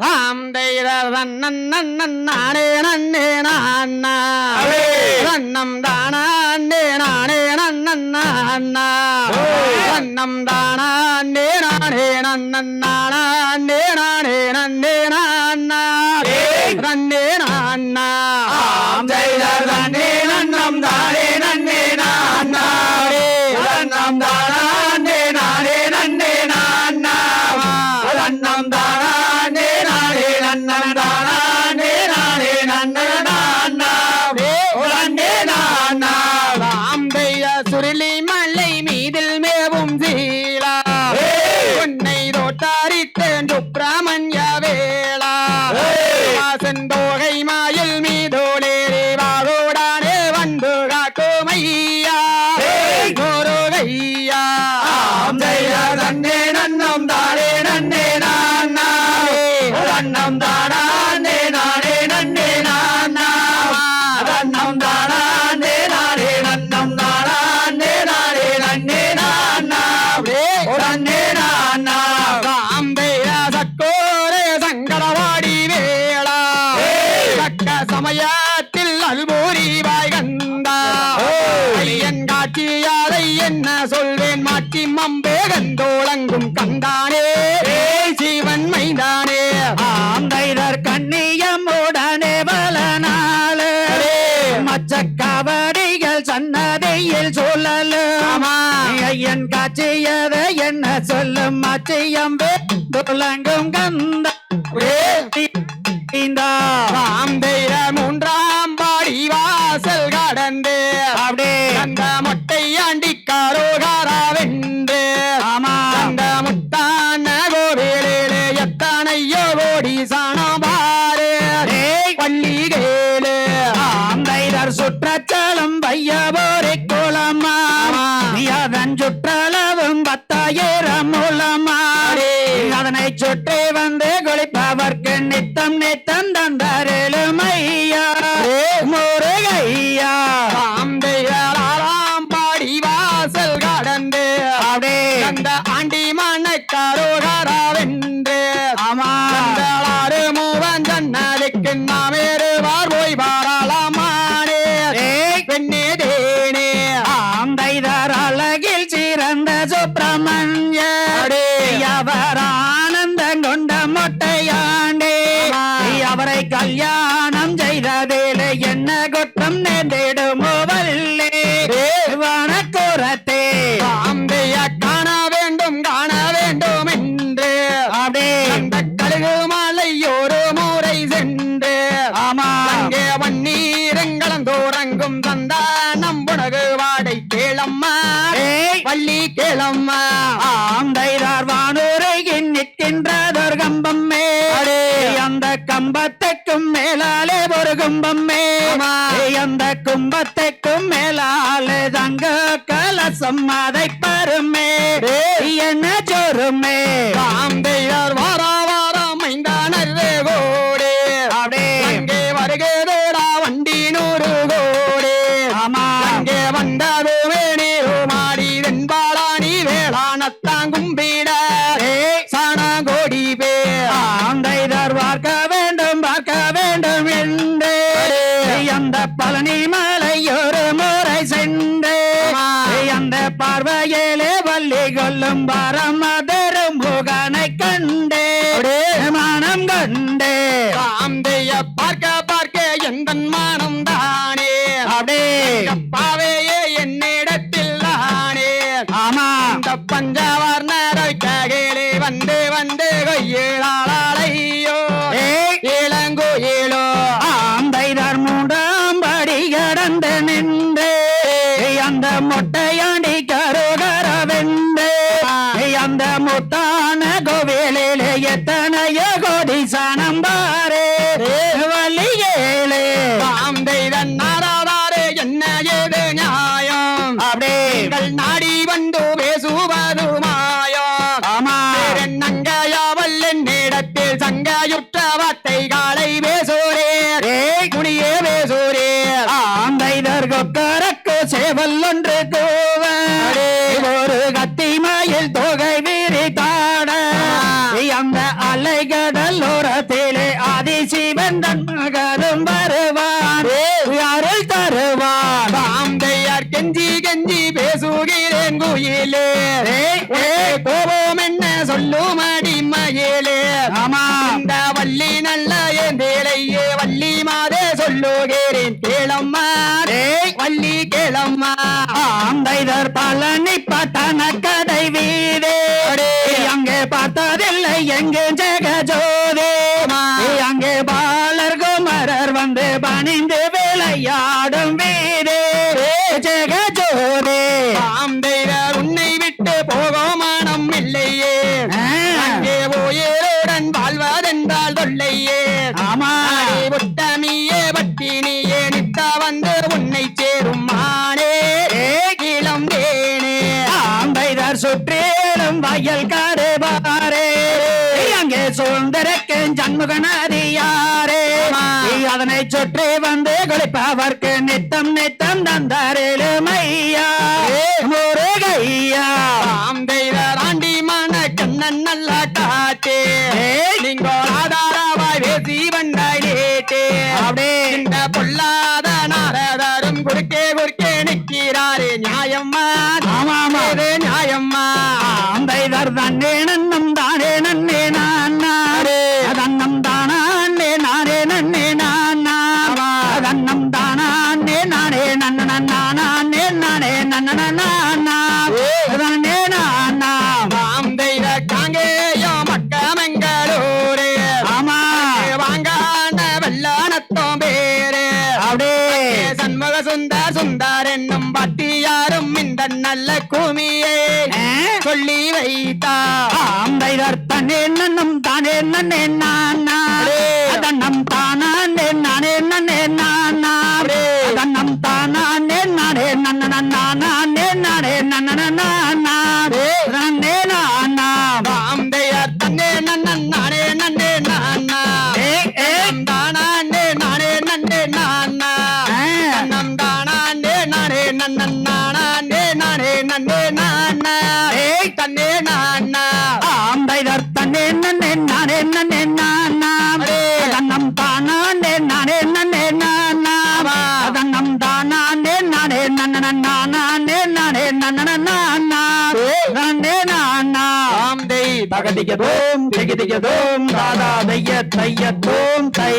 ராம் தைர நானே நன்னே நான்னா. ரன்னம் தானா நானே நான்னா. ரன்னம் தானா நானே நன்னன் நானா. நானே நன்னே நான்னா. நான்னா ரன்னே நன்னம் தானே நன்னே நான்னா. ரன்னம் தானா நானே நன்னே நான்னா. ரன்னம் தானா தோட்டாரித்தேன் சுப்பிரமணிய வேளா. செந்தோகை மாயில் மீதோடேறி வாகோடானே வந்து காக்குமையா. முருகையா ஆம் தைர ரன்னே நன்னம் தானே நன்னே நான்னா. ரன்னம் தானா சிவன் மைந்தானே. ஆம் தைரர் கண்ணியம் உடனே பலனாலே மச்சக்கவடிகள் சன்னதியில் சொல்லலும் ஐயன் காட்சியதை என்ன சொல்லும்? மச்சியம் துலங்கும் கந்த. இந்தா அதனை சுற்றி வந்து குளிப்பவர்க்கு நித்தம் நித்தம் தந்தருளும் ஐயா முருகையா. ராம்பையாராம் பாடி வாசல் கடந்து. அப்படியே அந்த ஆண்டி மன்னக்காரோகாரா வென்று ஆமா. ஆறு மூவன் ஜன்னலுக்கு நாம் ஏறுவார் போய் பாராளமானே பெண்ணே தேனே. ஆம் தைதர் அழகில் சிறந்த சுப்பிரமணிய அவர் தைரார் வானுரையின் நிற்கின்றதொரு கம்பம் மேலே அந்த கம்பத்துக்கும் மேலாலே ஒரு கும்பம். மேலே அந்த கும்பத்துக்கும் மேலாலே தங்க கலசம் அதை பருமே. என்ன சொருமே? கும்பிட சாணாகோடி பேர் ஆந்தைதர் பார்க்க வேண்டும் பார்க்க வேண்டும் என்று. அந்த பழனி மலை ஒரு முறை சென்று. அந்த பார்வையிலே வள்ளி கொள்ளும் பரமதரும் புகனை கண்டே. மனம் கண்டே. ராம்பைய பார்க்க பார்க்க எந்த மானம் தானே? அப்படியே பாவையே என்னிடத்தில் தானே? ஆமா. பஞ்சவர்ணரை ககையிலே வந்து வந்து கொய்யலாளையோ இளங்கோயிலோ ஆந்தைதர் மூன்றாம் படி கடந்து நின்று. அந்த மொட்டையாண்டி கருகர வென்று. அந்த முத்தான கோவிலிலே எத்தனையோ கோடி சனம் பாரு. வள்ளியேலே ராம்பைதன் நாராதாரே என்ன ஏது நியாயம்? அப்படியே. நாடி ஒரு கத்தி மயில் தொகை விரித்தாட. அந்த அலைகட கடலோரத்திலே ஆதிசிவன் தன் மகனும் வருவான் அருள் தருவான். பாம்பையார் கெஞ்சி கெஞ்சி பேசுகிறேன் குயிலே. கோபம் என்ன சொல்லும் அடிமையிலே. ஆமா. இந்த வள்ளி நல்ல என் வேலையே வள்ளி மாதே சொல்லுகிறேன். கேளம்மா. வள்ளி கேளம்மா. ஆந்தைதர் பழனி பட்டண கதை வீதே அங்கே பார்த்ததில்லை எங்கே ஜெகஜோதே. அங்கே பாலர் குமரர் வந்து பணிந்து விளையாடும் வீதே ஜெகஜோதே. பாம்பையார் சுற்றிலும் வயல் கருவாரே அங்கே சுந்தரக்கன் சண்முகனதியாரே அதனை சுற்றி வந்து குளிப்பவர்க்கு நித்தம் நித்தம் நிற்கிறாரே நியாயம்மா. ஆமாமா நியாயம்மா. ஆந்தைதர் தன்னே நன்னம் தானே நன்னே நானே தன்னம் தானே நானே நன்னே நானா தன்னம் தானே நானே நன்ன நானே சுந்தர் என்னும் பட்டியாரும் இந்த நல்ல குமியே. சொல்லி வைத்தா. ஆந்தைதர் தன்னே நன்னம் தானே நன்னே நானா? தன்னம் தானே நானே நன்னே நானா? தன்னம் தானே நானே நன்ன நானே நானே? நானே நன்னன் நானே நன்னே நானா தன்னே நானா ஆந்தைதர் தன்னே நன்னே நானே நன்னே நானா தன்னம் தானே நானே நன்னே நானா தன்னம் தானே நானே நன்ன நானே நானே நானா நன்னே நானா தாதா தைய தைய தோம் தை.